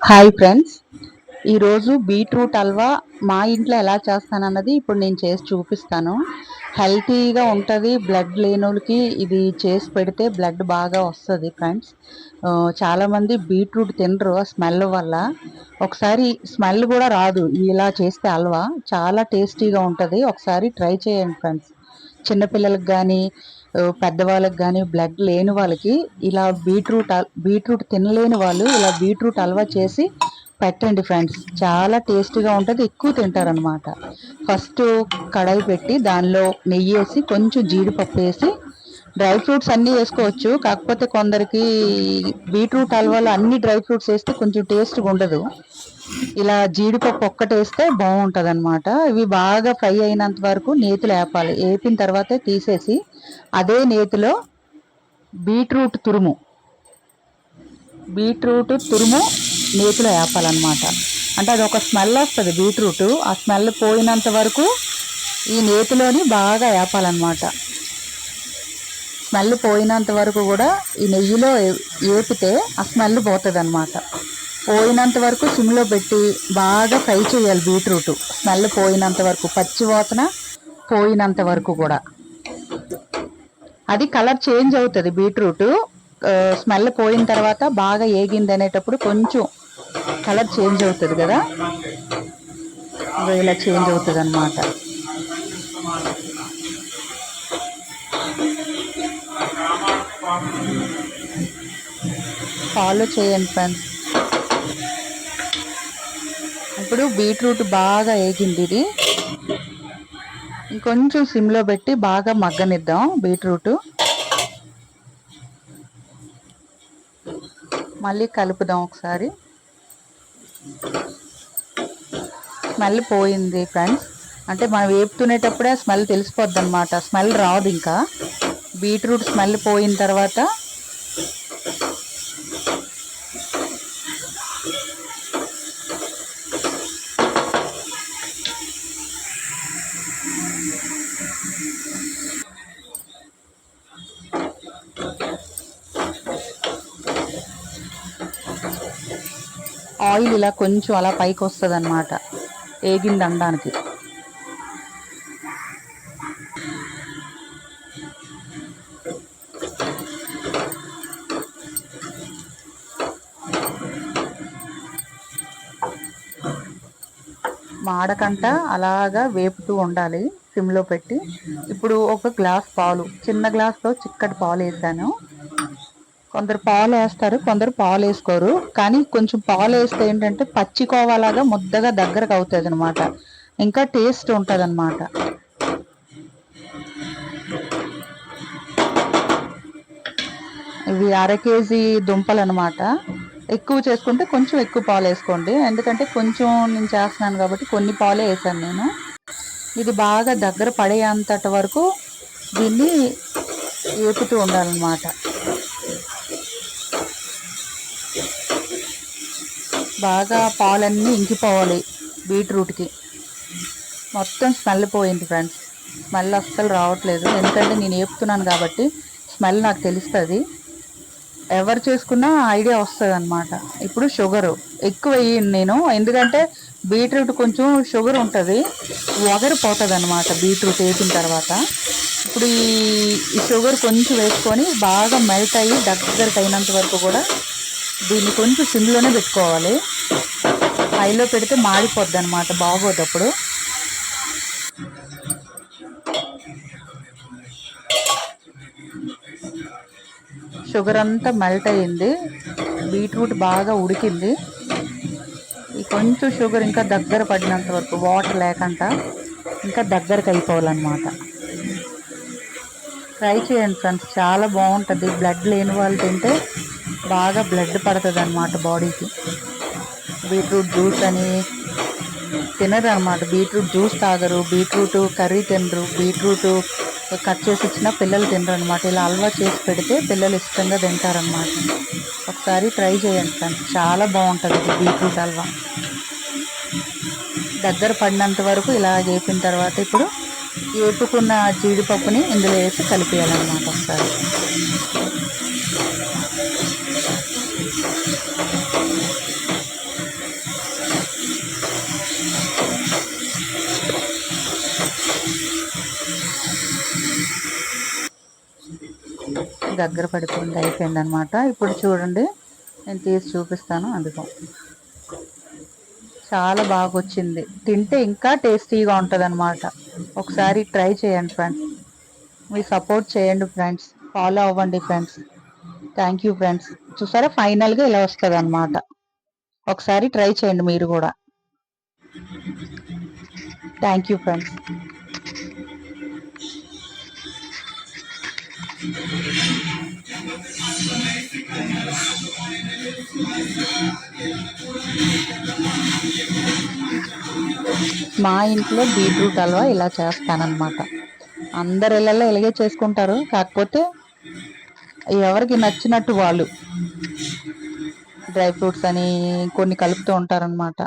Hi friends. ఈరోజు beetroot halwa మా ఇంట్లో ఎలా చేస్తానన్నది ఇప్పుడు నేను చేసి చూపిస్తాను. హెల్తీగా ఉంటుంది బ్లడ్ లేనోళ్ళకి ఇది చేసి పెడితే బ్లడ్ బాగా వస్తుంది ఫ్రెండ్స్. చాలామంది బీట్రూట్ తినరు ఆ స్మెల్ వల్ల. ఒకసారి స్మెల్ కూడా రాదు ఇలా చేస్తే హల్వా. చాలా టేస్టీగా ఉంటుంది. ఒకసారి ట్రై చేయండి ఫ్రెండ్స్. చిన్నపిల్లలకు కానీ పెద్దవాళ్ళకి కానీ బ్లడ్ లేని వాళ్ళకి ఇలా బీట్రూట్ బీట్రూట్ తినలేని వాళ్ళు ఇలా బీట్రూట్ హల్వా చేసి పెట్టండి ఫ్రెండ్స్ చాలా టేస్టీగా ఉంటుంది ఎక్కువ తింటారనమాట ఫస్ట్ కడాయి పెట్టి దానిలో నెయ్యి వేసి కొంచెం జీడిపప్పు వేసి డ్రై ఫ్రూట్స్ అన్నీ వేసుకోవచ్చు. కాకపోతే కొందరికి బీట్రూట్ హల్వాలో అన్ని డ్రై ఫ్రూట్స్ వేస్తే కొంచెం టేస్ట్గా ఉండదు. ఇలా జీడిపప్పు ఒక్కటి వేస్తే బాగుంటుంది అనమాట ఇవి బాగా ఫ్రై అయినంత వరకు నేతిలో వేపాలి. వేపిన తర్వాతే తీసేసి అదే నేతిలో బీట్రూట్ తురుము. బీట్రూట్ తురుము నేతిలో వేపాలన్నమాట. అంటే అది ఒక స్మెల్ వస్తుంది బీట్రూట్. ఆ స్మెల్ పోయినంత వరకు ఈ నేతిలోని బాగా వేపాలన్నమాట. స్మెల్ పోయినంత వరకు కూడా ఈ నెయ్యిలో ఏపితే వేపితే ఆ స్మెల్ పోతుంది అనమాట పోయినంత వరకు సిమ్లో పెట్టి బాగా ఫ్రై చేయాలి బీట్రూట్. స్మెల్ పోయినంత వరకు పచ్చి వాసన పోయినంత వరకు కూడా. అది కలర్ చేంజ్ అవుతుంది బీట్రూట్. స్మెల్ పోయిన తర్వాత బాగా ఏగింది అనేటప్పుడు కొంచెం కలర్ చేంజ్ అవుతుంది కదా? ఇలా చేంజ్ అవుతుంది అనమాట ఫాలో చేయండి ఫ్రెండ్స్. ఇప్పుడు బీట్రూట్ బాగా వేగింది ఇది. ఇంకొంచెం సిమ్లో పెట్టి బాగా మగ్గనిద్దాం బీట్రూట్. మళ్ళీ కలుపుదాం ఒకసారి. స్మెల్ పోయింది ఫ్రెండ్స్. అంటే మనం వేపుతునేటప్పుడే స్మెల్ తెలిసిపోద్ది అనమాట స్మెల్ రాదు ఇంకా. బీట్రూట్ స్మెల్ పోయిన తర్వాత ఆయిల్ ఇలా కొంచెం అలా పైకి వస్తుంది అనమాట ఏగింది అనడానికి. మాడకంట అలాగా వేపుతూ ఉండాలి సిమ్లో పెట్టి. ఇప్పుడు ఒక గ్లాస్ పాలు చిన్న గ్లాస్లో చిక్కటి పాలు వేసాను. కొందరు పాలు వేస్తారు కొందరు పాలు వేసుకోరు. కానీ కొంచెం పాలు వేస్తే ఏంటంటే పచ్చి కోవాలాగా ముద్దగా దగ్గరకు అవుతుంది అనమాట ఇంకా టేస్ట్ ఉంటుంది అనమాట ఇవి అర కేజీ దుంపలు అనమాట ఎక్కువ చేసుకుంటే కొంచెం ఎక్కువ పాలు వేసుకోండి. ఎందుకంటే కొంచెం నేను చేస్తున్నాను కాబట్టి కొన్ని పాలే వేసాను నేను. ఇది బాగా దగ్గర పడేంతటి వరకు దీన్ని వేపుతూ ఉండాలన్నమాట. బాగా పాలన్నీ ఇంకిపోవాలి బీట్రూట్కి. మొత్తం స్మెల్ పోయింది ఫ్రెండ్స్. స్మెల్ అస్సలు రావట్లేదు. ఎందుకంటే నేను వేపుతున్నాను కాబట్టి స్మెల్ నాకు తెలుస్తుంది. ఎవరు చేసుకున్నా ఐడియా వస్తుంది అనమాట ఇప్పుడు షుగరు. ఎక్కువ వేయండి నేను. ఎందుకంటే బీట్రూట్ కొంచెం షుగర్ ఉంటుంది. వగరు పోతుంది అనమాట బీట్రూట్ వేసిన తర్వాత. ఇప్పుడు ఈ ఈ షుగర్ కొంచెం వేసుకొని బాగా మెల్ట్ అయ్యి దగ్గరకు అయినంత వరకు కూడా దీన్ని కొంచెం సిమ్లోనే పెట్టుకోవాలి. హైలో పెడితే మాడిపోద్ది అనమాట బాగోదు అప్పుడు షుగర్ అంతా మెల్ట్ అయ్యింది. బీట్రూట్ బాగా ఉడికింది. ఈ కొంచెం షుగర్ ఇంకా దగ్గర పడినంత వరకు వాటర్ లేకుండా ఇంకా దగ్గరకు అయిపోవాలన్నమాట. ట్రై చేయండి ఫ్రెండ్స్ చాలా బాగుంటుంది. బ్లడ్ లేని వాళ్ళు తింటే బాగా బ్లడ్ పడుతుంది అనమాట బాడీకి బీట్రూట్ జ్యూస్ అని తినరు అనమాట బీట్రూట్ జ్యూస్ తాగరు. బీట్రూట్ కర్రీ తినరు. బీట్రూట్ కట్ చేసి ఇచ్చిన పిల్లలు తినరు అనమాట ఇలా హల్వా చేసి పెడితే పిల్లలు ఇష్టంగా తింటారనమాట ఒకసారి ట్రై చేయండి ఫ్రెండ్స్. చాలా బాగుంటుంది ఇది బీట్రూట్ హల్వా దగ్గర పడినంత వరకు ఇలా వేపిన తర్వాత ఇప్పుడు వేపుకున్న జీడిపప్పుని ఇందులో వేసి కలిపేయాలన్నమాట ఒకసారి. దగ్గర పడిపోయింది అయిపోయింది అనమాట ఇప్పుడు చూడండి నేను తీసి చూపిస్తాను అందుకో చాలా బాగా వచ్చింది తింటే ఇంకా టేస్టీగా ఉంటుంది అనమాట ఒకసారి ట్రై చేయండి ఫ్రెండ్స్. మీ సపోర్ట్ చేయండి ఫ్రెండ్స్. ఫాలో అవ్వండి ఫ్రెండ్స్. Thank you friends. చూసారా ఫైనల్గా ఇలా వస్తుంది అనమాట ఒకసారి ట్రై చేయండి మీరు కూడా. Thank you friends. మా ఇంట్లో బీట్రూట్ హల్వా ఇలా చేస్తానన్నమాట. అందరు ఇళ్ళల్లో ఇలాగే చేసుకుంటారు. కాకపోతే ఎవరికి నచ్చినట్టు వాళ్ళు. డ్రై ఫ్రూట్స్ అని కొన్ని కలుపుతూ ఉంటారనమాట